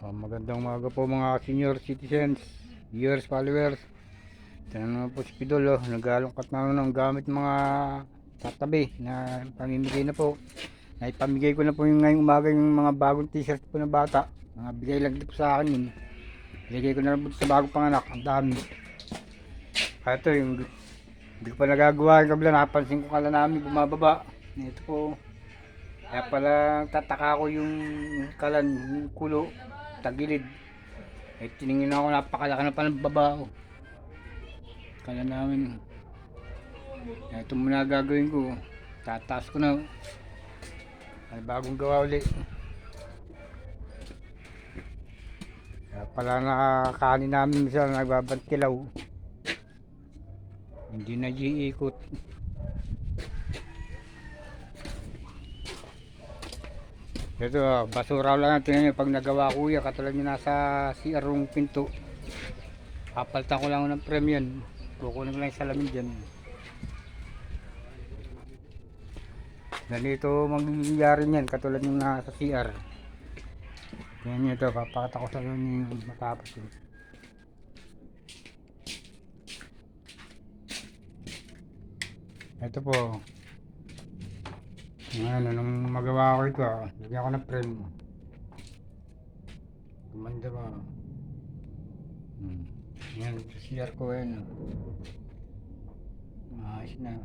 Oh, magandang umaga po mga senior citizens, viewers, followers. Ito na naman po si Pidol, oh. naglalungkat na ng gamit mga tatabi na pamimigay na po. Naipamigay ko na po yung ngayong umaga yung mga bagong t-shirt po ng bata. Mga bigay lang po sa akin yun. Bigay ko na lang po sa bagong panganak, ang dami. Kaya ito yung hindi ko pa nagagawa yung kabila, napansin ko kala namin bumababa. Ito po, kaya pala tataka ko yung kalan, yung kulo, tagilid. Eh, tiningin ako, napakalaki na pa ng babao. Kala namin. Kaya ito muna gagawin ko. Tataas ko na. Ay, bagong gawa ulit. Kaya pala nakakanin namin minsan nagbabantilaw. Hindi na iikot. Ito, ah, basura lang ang tingnan nyo pag nagawa kuya, katulad nyo nasa CR rong pinto. Papalitan ko lang ng frame yan. Kukunin ko lang yung salamin dyan. Ganito mangyayari niyan, katulad yung nasa CR. Tingnan nyo ito, papakita ko sa inyo yung matapos yun. Ito po. Ano, nung magawa ko ito, ah, lagyan ko ng frame. Gumanda ba? Hmm. Yan, sa CR ko yan. ah. Ayos na.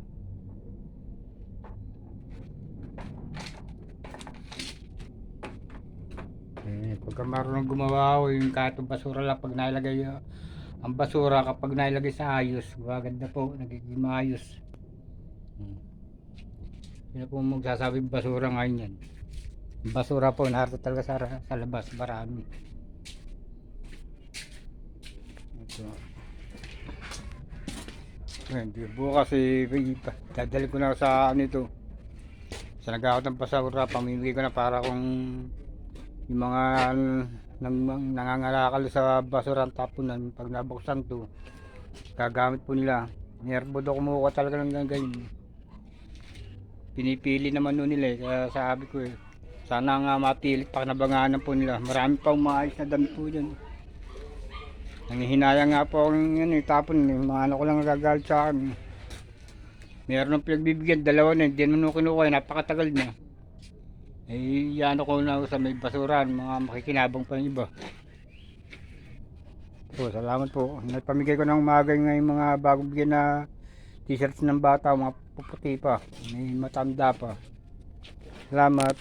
Eh, pagka marunong gumawa ako, yung katong basura lang pag nailagay ah, ang basura kapag nailagay sa ayos, maganda po, nagiging maayos. Hmm. Sino po magsasabi basura ngayon yan? Basura po, narito talaga sa, sa labas, marami. Ito. Ayan, di- bukas eh, dadali ko na sa ano ito. Sa nagakot ng basura, pamimigay ko na para kung yung mga nang, nangangalakal sa basura tapunan pag nabuksan to gagamit po nila nervo daw kumuha talaga ng ganyan pinipili naman nun nila eh kaya sabi ko eh sana nga mapilit pa nabanganan po nila marami pang maayos na damit po dyan nangihinaya nga po akong yan eh tapon eh mga ano ko lang nagagalit sa akin meron ng pinagbibigyan dalawa na hindi naman kinukuha napakatagal na eh, ano ko na sa may basuran, mga makikinabang pa yung iba. Po, salamat po. Nagpamigay ko ng umaga ngayon mga bagong bigyan na t-shirts ng bata, mga puputi pa. May matanda pa. Salamat.